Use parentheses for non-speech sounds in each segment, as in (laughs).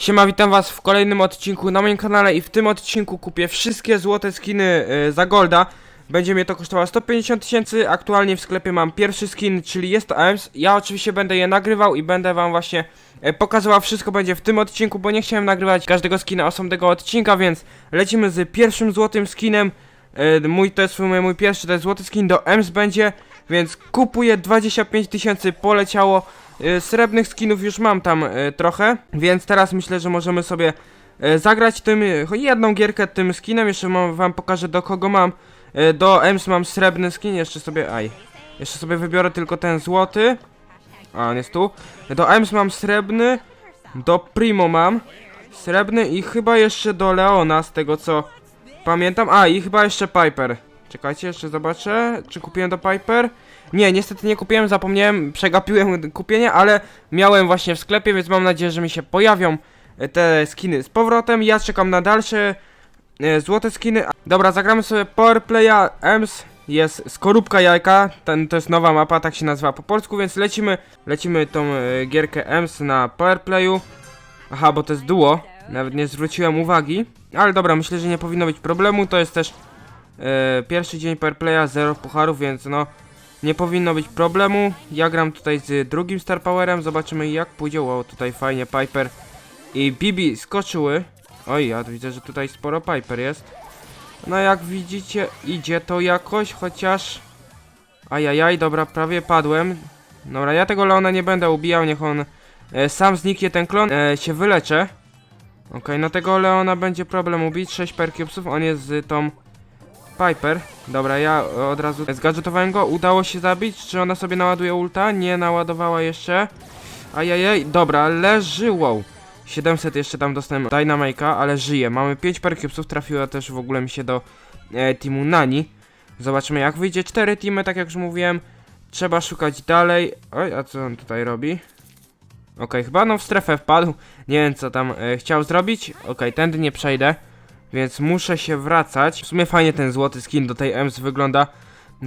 Siema, witam was w kolejnym odcinku na moim kanale i w tym odcinku kupię wszystkie złote skiny y, za golda. Będzie mnie to kosztowało 150 tysięcy, aktualnie w sklepie mam pierwszy skin, czyli jest to EMS. Ja oczywiście będę je nagrywał i będę wam właśnie e, pokazywał wszystko będzie w tym odcinku, bo nie chciałem nagrywać każdego skina osobnego odcinka, więc lecimy z pierwszym złotym skinem. E, mój to jest mój, mój pierwszy, to jest złoty skin do EMS będzie, więc kupuję 25 tysięcy, poleciało. E, Srebrnych skinów już mam tam e, trochę, więc teraz myślę, że możemy sobie e, zagrać tym, jedną gierkę tym skinem, jeszcze mam, wam pokażę do kogo mam. Do EMS mam srebrny skin, jeszcze sobie, aj, jeszcze sobie wybiorę tylko ten złoty. A, on jest tu. Do EMS mam srebrny, do Primo mam srebrny i chyba jeszcze do Leona, z tego co pamiętam. A, i chyba jeszcze Piper. Czekajcie, jeszcze zobaczę, czy kupiłem do Piper. Nie, niestety nie kupiłem, zapomniałem, przegapiłem kupienie, ale miałem właśnie w sklepie, więc mam nadzieję, że mi się pojawią e, te skiny z powrotem. Ja czekam na dalsze e, złote skiny. Dobra, zagramy sobie Powerplaya EMS. Jest skorupka jajka, ten to jest nowa mapa, tak się nazywa po polsku, więc lecimy, lecimy tą e, gierkę EMS na Powerplayu. Aha, bo to jest duo, nawet nie zwróciłem uwagi, ale dobra, myślę, że nie powinno być problemu, to jest też pierwszy dzień Powerplaya, zero pucharów, więc no, nie powinno być problemu. Ja gram tutaj z drugim Star Powerem, zobaczymy jak pójdzie, wow, tutaj fajnie Piper i Bibi skoczyły. Oj, ja widzę, że tutaj sporo Piper jest. No jak widzicie, idzie to jakoś, chociaż... Ajajaj, dobra, prawie padłem. Dobra, ja tego Leona nie będę ubijał, niech on e, sam zniknie ten klon, e, się wyleczę. Okej, no tego Leona będzie problem ubić, 6 percubesów, on jest z tą Piper. Dobra, ja od razu zgadżetowałem go, udało się zabić, czy ona sobie naładuje ulta? Nie naładowała jeszcze. Ajajaj, dobra, leży, wow. 700 jeszcze tam dostałem Dynamite'a, ale żyje. Mamy 5 percubesów, trafiła też w ogóle mi się do e, teamu Nani. Zobaczymy jak wyjdzie. 4 teamy, tak jak już mówiłem. Trzeba szukać dalej. Oj, a co on tutaj robi? Okej, chyba no w strefę wpadł. Nie wiem co tam e, chciał zrobić. Okej, tędy nie przejdę. Więc muszę się wracać. W sumie fajnie ten złoty skin do tej EMS wygląda.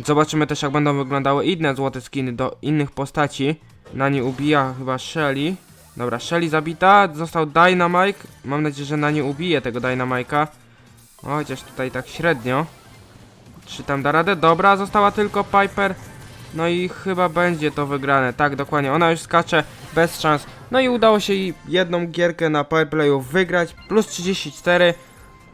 Zobaczymy też jak będą wyglądały inne złote skiny do innych postaci. Nani ubija chyba Shelly. Dobra, Shelly zabita, został Dynamite. Mam nadzieję, że na nie ubije tego Dynamite'a. O, Chociaż tutaj tak średnio. Czy tam da radę? Dobra, została tylko Piper. No i chyba będzie to wygrane. Tak, dokładnie. Ona już skacze bez szans. No i udało się jej jedną gierkę na Powerplayu wygrać. Plus 34.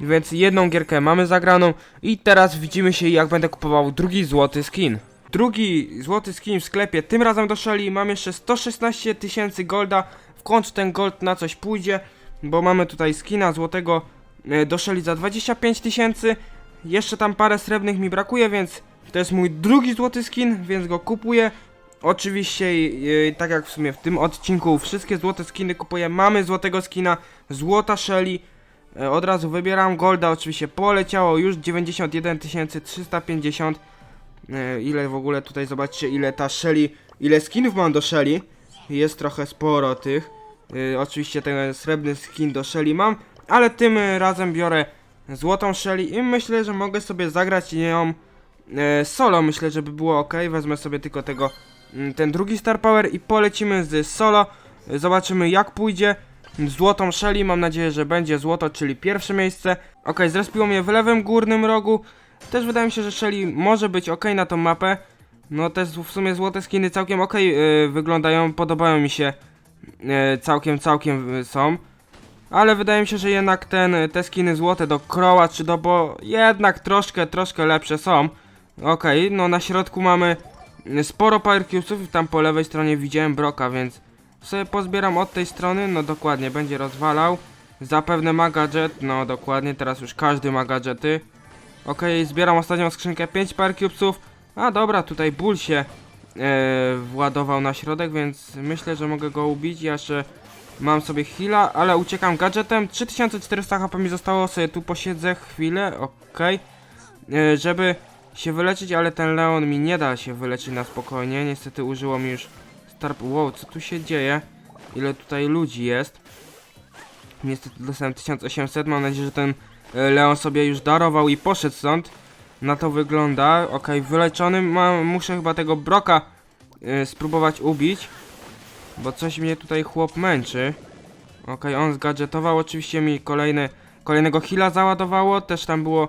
Więc jedną gierkę mamy zagraną. I teraz widzimy się jak będę kupował drugi złoty skin. Drugi złoty skin w sklepie, tym razem do Shelly. Mam jeszcze 116 tysięcy golda. W końcu ten gold na coś pójdzie, bo mamy tutaj skina złotego e, do Shelly za 25 tysięcy. Jeszcze tam parę srebrnych mi brakuje, więc to jest mój drugi złoty skin, więc go kupuję. Oczywiście, e, tak jak w sumie w tym odcinku, wszystkie złote skiny kupuję. Mamy złotego skina, złota Shelly. E, Od razu wybieram golda, oczywiście poleciało już 91 350. E, Ile w ogóle tutaj zobaczcie, ile ta Shelly, ile skinów mam do Shelly. Jest trochę sporo tych. E, oczywiście ten srebrny skin do Shelly mam, ale tym razem biorę złotą Shelly i myślę, że mogę sobie zagrać nią solo. Myślę, że by było ok. Wezmę sobie tylko tego, mm, ten drugi Star Power i polecimy z solo. Zobaczymy jak pójdzie. Złotą Shelly, mam nadzieję, że będzie złoto, czyli pierwsze miejsce. Ok, zrespiło mnie w lewym górnym rogu. Też wydaje mi się, że Shelly może być ok na tą mapę. No też w sumie złote skiny całkiem ok wyglądają, podobają mi się e, całkiem, całkiem y, są. Ale wydaje mi się, że jednak ten, te skiny złote do Crowa czy do Bo jednak troszkę, troszkę lepsze są. Okej, no na środku mamy sporo i tam po lewej stronie widziałem Broka, więc sobie pozbieram od tej strony, no dokładnie, będzie rozwalał. Zapewne ma gadżet, no dokładnie, teraz już każdy ma gadżety. Okej, zbieram ostatnią skrzynkę, 5 Power Cubesów. A dobra, tutaj ból się e, władował na środek, więc myślę, że mogę go ubić. Ja jeszcze mam sobie heala, ale uciekam gadżetem. 3400 HP mi zostało, sobie tu posiedzę chwilę, okej. E, żeby się wyleczyć, ale ten Leon mi nie da się wyleczyć na spokojnie. Niestety użyło mi już Star... Wow, co tu się dzieje? Ile tutaj ludzi jest? Niestety dostałem 1800, mam nadzieję, że ten e, Leon sobie już darował i poszedł stąd. Na to wygląda. Okej, wyleczony. Mam, muszę chyba tego Broka e, spróbować ubić. Bo coś mnie tutaj chłop męczy. Okej, on zgadżetował, oczywiście mi kolejny, kolejnego heala załadowało, też tam było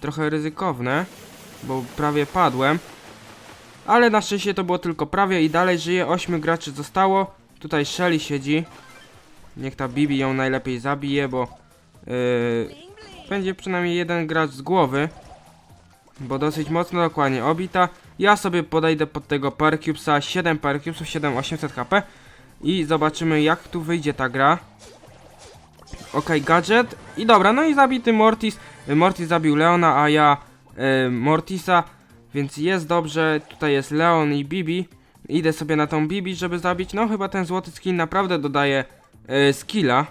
trochę ryzykowne, bo prawie padłem. Ale na szczęście to było tylko prawie i dalej żyje, 8 graczy zostało. Tutaj Shelly siedzi. Niech ta Bibi ją najlepiej zabije, bo yy, będzie przynajmniej jeden gracz z głowy. Bo dosyć mocno dokładnie obita. Ja sobie podejdę pod tego Parcubesa, 7 Parcubesów, 7800 HP. I zobaczymy jak tu wyjdzie ta gra. Okej, gadżet. I dobra, no i zabity Mortis. Mortis zabił Leona, a ja y, Mortisa. Więc jest dobrze. Tutaj jest Leon i Bibi. Idę sobie na tą Bibi, żeby zabić. No chyba ten złoty skin naprawdę dodaje y, skilla.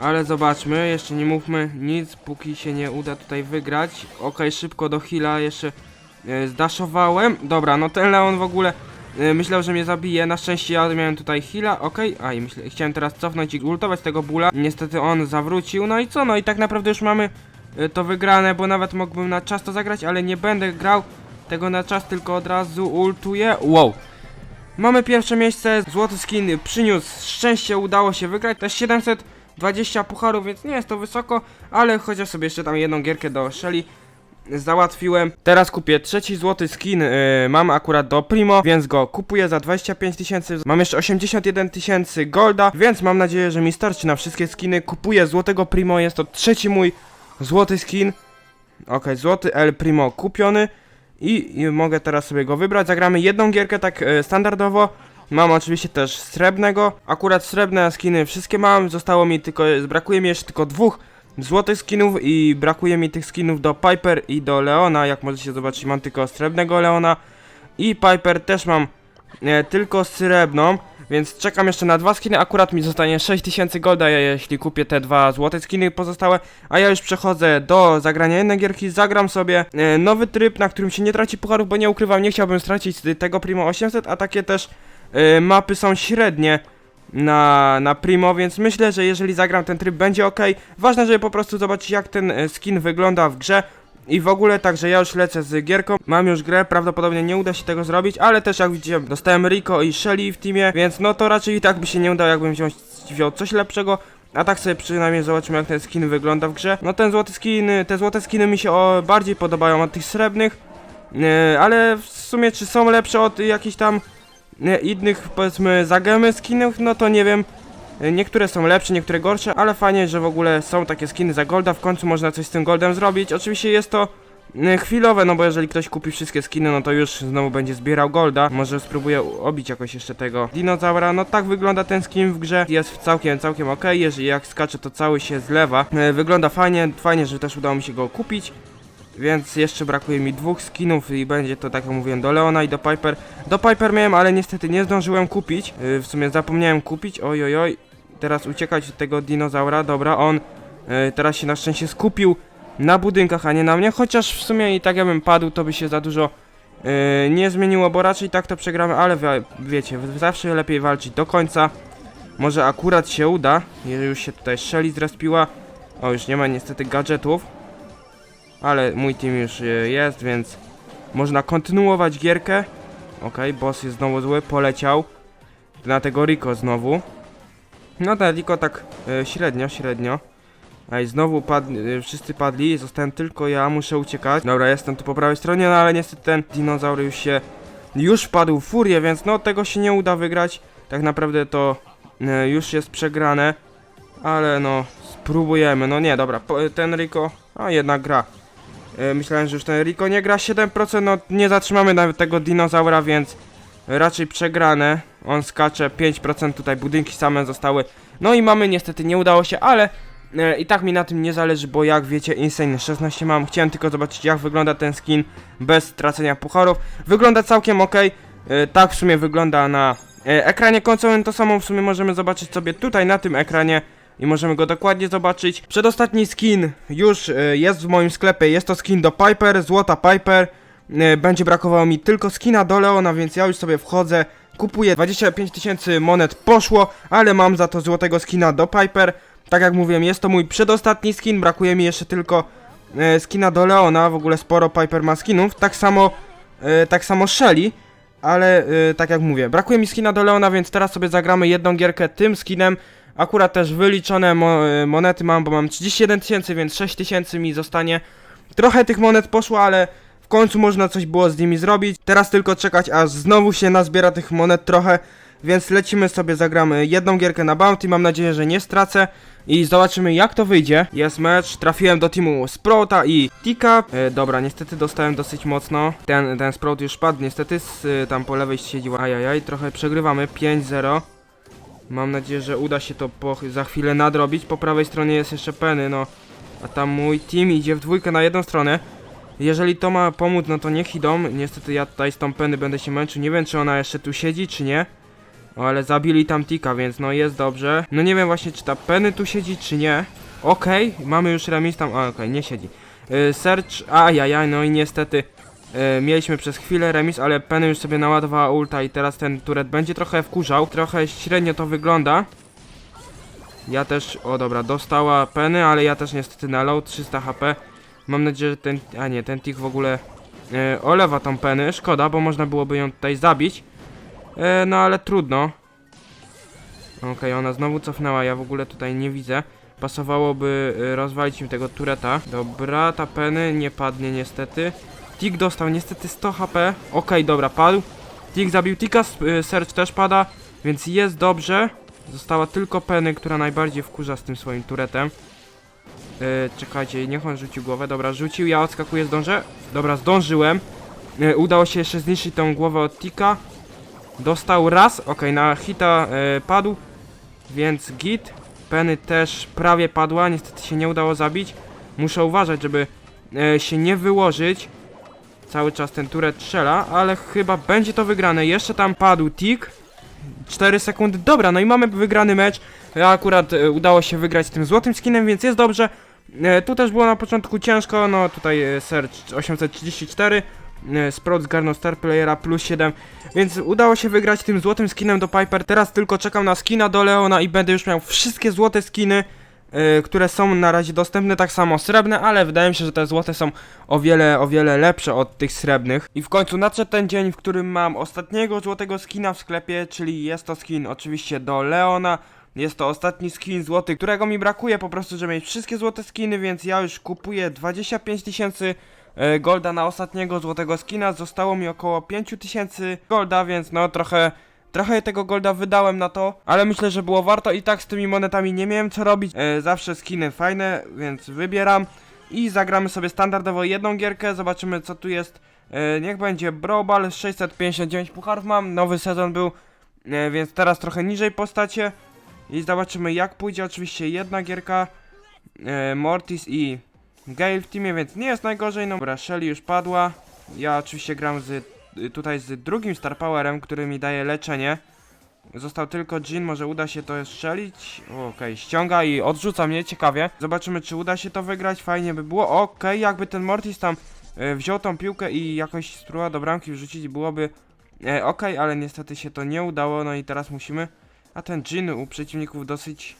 Ale zobaczmy, jeszcze nie mówmy nic, póki się nie uda tutaj wygrać. Okej, szybko do heala jeszcze y, zdaszowałem. Dobra, no ten Leon w ogóle y, myślał, że mnie zabije. Na szczęście ja miałem tutaj heala, okej. A i chciałem teraz cofnąć i ultować tego bóla. Niestety on zawrócił. No i co? No i tak naprawdę już mamy to wygrane, bo nawet mógłbym na czas to zagrać, ale nie będę grał tego na czas, tylko od razu ultuję. Wow. Mamy pierwsze miejsce, złoty skin przyniósł szczęście, udało się wygrać, też 720 pucharów, więc nie jest to wysoko, ale chociaż sobie jeszcze tam jedną gierkę do Shelly załatwiłem. Teraz kupię trzeci złoty skin, yy, mam akurat do Primo, więc go kupuję za 25 tysięcy, mam jeszcze 81 tysięcy golda, więc mam nadzieję, że mi starczy na wszystkie skiny. Kupuję złotego Primo, jest to trzeci mój złoty skin. Okej, złoty El Primo kupiony. I, I mogę teraz sobie go wybrać. Zagramy jedną gierkę tak e, standardowo. Mam oczywiście też srebrnego. Akurat srebrne skiny wszystkie mam. Zostało mi tylko, brakuje mi jeszcze tylko dwóch złotych skinów i brakuje mi tych skinów do Piper i do Leona. Jak możecie zobaczyć, mam tylko srebrnego Leona. I Piper też mam e, tylko srebrną. Więc czekam jeszcze na dwa skiny. Akurat mi zostanie 6000 golda, jeśli kupię te dwa złote skiny pozostałe. A ja już przechodzę do zagrania jednej gierki. Zagram sobie e, nowy tryb, na którym się nie traci pucharów, bo nie ukrywam, nie chciałbym stracić tego Primo 800, a takie też e, mapy są średnie na, na Primo, więc myślę, że jeżeli zagram ten tryb będzie ok. Ważne, żeby po prostu zobaczyć jak ten e, skin wygląda w grze. I w ogóle, także ja już lecę z gierką, mam już grę, prawdopodobnie nie uda się tego zrobić, ale też jak widzicie, dostałem Rico i Shelly w teamie, więc no to raczej i tak by się nie udało, jakbym wziął, wziął coś lepszego. A tak sobie przynajmniej zobaczymy jak ten skin wygląda w grze. No ten złoty skin, te złote skiny mi się o, bardziej podobają od tych srebrnych, e, ale w sumie czy są lepsze od jakichś tam e, innych powiedzmy zagemy skinów, no to nie wiem. Niektóre są lepsze, niektóre gorsze, ale fajnie, że w ogóle są takie skiny za golda, w końcu można coś z tym goldem zrobić. Oczywiście jest to e, chwilowe, no bo jeżeli ktoś kupi wszystkie skiny, no to już znowu będzie zbierał golda. Może spróbuję obić jakoś jeszcze tego dinozaura. No tak wygląda ten skin w grze, jest całkiem, całkiem ok, jeżeli jak skacze to cały się zlewa. E, Wygląda fajnie, fajnie, że też udało mi się go kupić. Więc jeszcze brakuje mi dwóch skinów i będzie to tak jak mówiłem do Leona i do Piper. Do Piper miałem, ale niestety nie zdążyłem kupić. Yy, w sumie zapomniałem kupić. Oj oj oj. Teraz uciekać od tego dinozaura. Dobra, on yy, teraz się na szczęście skupił na budynkach, a nie na mnie. Chociaż w sumie i tak jakbym padł, to by się za dużo yy, nie zmieniło, bo raczej tak to przegramy, ale wie, wiecie, zawsze lepiej walczyć do końca. Może akurat się uda, jeżeli już się tutaj Shelly zrespiła. O, już nie ma niestety gadżetów ale mój team już e, jest, więc można kontynuować gierkę. Okej, boss jest znowu zły, poleciał na tego Rico znowu. No ten Rico tak e, średnio, średnio. Ej, znowu padli, e, wszyscy padli, zostałem tylko ja, muszę uciekać. Dobra, jestem tu po prawej stronie, no ale niestety ten dinozaur już się, już wpadł w furię, więc no tego się nie uda wygrać. Tak naprawdę to e, już jest przegrane, ale no spróbujemy, no nie, dobra, po, ten Rico, a jednak gra. E, Myślałem, że już ten Rico nie gra 7%, no nie zatrzymamy nawet tego dinozaura, więc raczej przegrane. On skacze 5%, tutaj budynki same zostały. No i mamy niestety, nie udało się, ale e, i tak mi na tym nie zależy, bo jak wiecie, Insane 16 mam. Chciałem tylko zobaczyć jak wygląda ten skin bez stracenia pucharów. Wygląda całkiem ok. E, tak w sumie wygląda na e, ekranie końcowym. To samo w sumie możemy zobaczyć sobie tutaj na tym ekranie i możemy go dokładnie zobaczyć. Przedostatni skin już jest w moim sklepie, jest to skin do Piper, złota Piper. Będzie brakowało mi tylko skina do Leona, więc ja już sobie wchodzę, kupuję 25 tysięcy monet poszło, ale mam za to złotego skina do Piper. Tak jak mówiłem, jest to mój przedostatni skin, brakuje mi jeszcze tylko e, skina do Leona, w ogóle sporo Piper ma skinów, tak samo, e, tak samo Shelly. Ale e, tak jak mówię, brakuje mi skina do Leona, więc teraz sobie zagramy jedną gierkę tym skinem, Akurat też wyliczone mo e, monety mam, bo mam 31 tysięcy, więc 6 tysięcy mi zostanie. Trochę tych monet poszło, ale w końcu można coś było z nimi zrobić. Teraz tylko czekać, aż znowu się nazbiera tych monet trochę. Więc lecimy sobie, zagramy jedną gierkę na bounty, mam nadzieję, że nie stracę i zobaczymy jak to wyjdzie. Jest mecz, trafiłem do teamu Sprota i Tika. E, dobra, niestety dostałem dosyć mocno. Ten, ten Sprout już padł, niestety z, y, tam po lewej siedzi. Ajajaj, trochę przegrywamy, 5-0. Mam nadzieję, że uda się to po, za chwilę nadrobić. Po prawej stronie jest jeszcze Penny, no. A tam mój team idzie w dwójkę na jedną stronę. Jeżeli to ma pomóc, no to niech idą. Niestety ja tutaj z tą Penny będę się męczył. Nie wiem, czy ona jeszcze tu siedzi, czy nie. O, ale zabili tam Tika, więc no jest dobrze. No nie wiem właśnie, czy ta Penny tu siedzi, czy nie. Okej, mamy już remis tam. Okej, nie siedzi. Yy, search, ajajaj, no i niestety yy, mieliśmy przez chwilę remis, ale Penny już sobie naładowała ulta i teraz ten turet będzie trochę wkurzał. Trochę średnio to wygląda. Ja też, o dobra, dostała Penny, ale ja też niestety na low 300 HP. Mam nadzieję, że ten, a nie, ten Tik w ogóle yy, olewa tą Penny. Szkoda, bo można byłoby ją tutaj zabić. E, no ale trudno. Okej, ona znowu cofnęła, ja w ogóle tutaj nie widzę. Pasowałoby e, rozwalić im tego tureta. Dobra, ta Penny nie padnie niestety. Tik dostał niestety 100 HP. Okej, dobra, padł. Tik zabił Tika, e, Search też pada, więc jest dobrze. Została tylko Penny, która najbardziej wkurza z tym swoim turetem. E, czekajcie, niech on rzucił głowę. Dobra, rzucił, ja odskakuję, zdążę. Dobra, zdążyłem. E, udało się jeszcze zniszczyć tą głowę od Tika. Dostał raz, ok, na hita e, padł, więc git. Penny też prawie padła, niestety się nie udało zabić. Muszę uważać, żeby się nie wyłożyć. Cały czas ten turet strzela, ale chyba będzie to wygrane. Jeszcze tam padł tik. 4 sekundy, dobra, no i mamy wygrany mecz. Akurat udało się wygrać z tym złotym skinem, więc jest dobrze. E, tu też było na początku ciężko, no tutaj e, Search 834. e, Sprout zgarnął Star Playera plus 7 więc udało się wygrać tym złotym skinem do Piper. Teraz tylko czekam na skina do Leona i będę już miał wszystkie złote skiny, które są na razie dostępne, tak samo srebrne, ale wydaje mi się, że te złote są o wiele, o wiele lepsze od tych srebrnych. I w końcu nadszedł ten dzień, w którym mam ostatniego złotego skina w sklepie, czyli jest to skin oczywiście do Leona. Jest to ostatni skin złoty, którego mi brakuje po prostu, żeby mieć wszystkie złote skiny, więc ja już kupuję 25 tysięcy e, golda na ostatniego złotego skina. Zostało mi około 5000 golda, więc no trochę, trochę tego golda wydałem na to, ale myślę, że było warto i tak z tymi monetami nie miałem co robić. E, zawsze skiny fajne, więc wybieram i zagramy sobie standardowo jedną gierkę, zobaczymy co tu jest. E, niech będzie Brobal, 659 pucharów mam, nowy sezon był, więc teraz trochę niżej postacie. I zobaczymy jak pójdzie, oczywiście jedna gierka, e, Mortis i Gale w teamie, więc nie jest najgorzej, no dobra, Shelly już padła. Ja oczywiście gram z, tutaj z drugim Star Powerem, który mi daje leczenie. Został tylko Jin, może uda się to strzelić. Okej, ściąga i odrzuca mnie, ciekawie. Zobaczymy, czy uda się to wygrać, fajnie by było. Okej, jakby ten Mortis tam e, wziął tą piłkę i jakoś spróbował do bramki wrzucić, byłoby e, okej, ale niestety się to nie udało, no i teraz musimy... A ten Jin u przeciwników dosyć...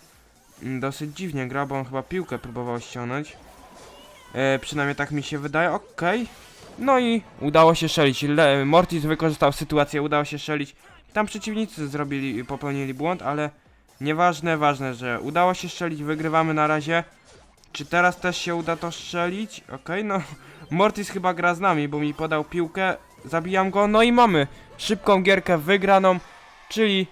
mm, Dosyć dziwnie gra, bo on chyba piłkę próbował ściągnąć. E, przynajmniej tak mi się wydaje, okej. No i udało się szelić. Le Mortis wykorzystał sytuację, udało się szelić. Tam przeciwnicy zrobili, popełnili błąd, ale nieważne, ważne, że udało się strzelić, wygrywamy na razie. Czy teraz też się uda to strzelić? Okej, no (laughs) Mortis chyba gra z nami, bo mi podał piłkę, zabijam go, no i mamy szybką gierkę wygraną, czyli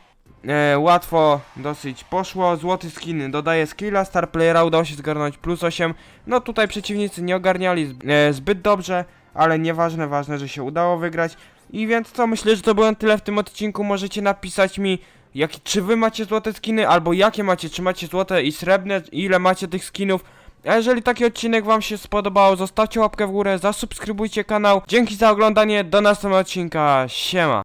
e, łatwo dosyć poszło. Złoty skin dodaje skilla, star playera udało się zgarnąć plus 8. No tutaj przeciwnicy nie ogarniali zb- e, zbyt dobrze, ale nieważne, ważne, że się udało wygrać. I więc co, myślę, że to było tyle w tym odcinku. Możecie napisać mi, jak, czy wy macie złote skiny, albo jakie macie, czy macie złote i srebrne, ile macie tych skinów. A jeżeli taki odcinek wam się spodobał, zostawcie łapkę w górę, zasubskrybujcie kanał. Dzięki za oglądanie, do następnego odcinka, siema.